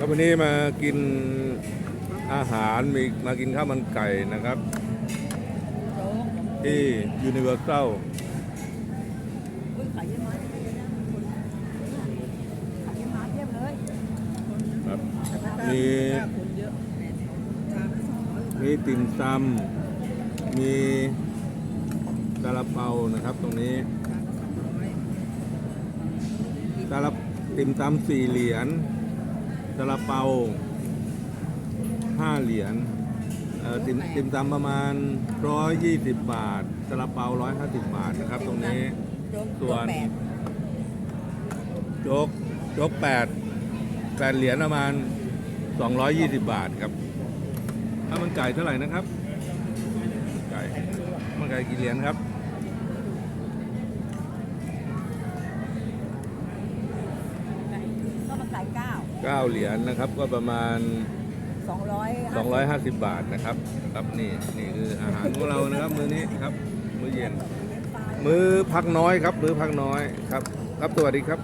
ครับวันนี้มากินอาหารมีมากินข้าวมันไก่นะครับ ที่ยูนิเวอร์แซลอุ้ยขายเยอะมากขายเยอะนะคนขายเยอะมากเยี่ยมเลยครับมีมีติ่มซำมีซาลาเปานะครับตรงนี้ชาละสองร้อยซาลาติ่มซำสี่เหรียญ ซาลาเปาห้าเหรียญเอ่อติ่มติ่มซำประมาณร้อยยี่สิบบาทซาลาเปาร้อยห้าสิบบาทนะครับ ตรงนี้ โจ๊กส่วนแปดโจ๊กโจ๊กแปดแปดเหรียญประมาณสองร้อยยี่สิบบาทครับถ้าวมันไก่เท่าไหร่นะครับ ไก่ข้าวมันไก่กี่เหรียญครับก็มาขายเก้าเก้า เหรียญนะครับ ก็ประมาณสองร้อย250 บาทนะครับ ครับนี่นี่คืออาหารของเรานะครับ มื้อนี้ครับ มื้อเย็น มื้อพักน้อยครับ มื้อพักน้อยครับ ครับสวัสดีครับ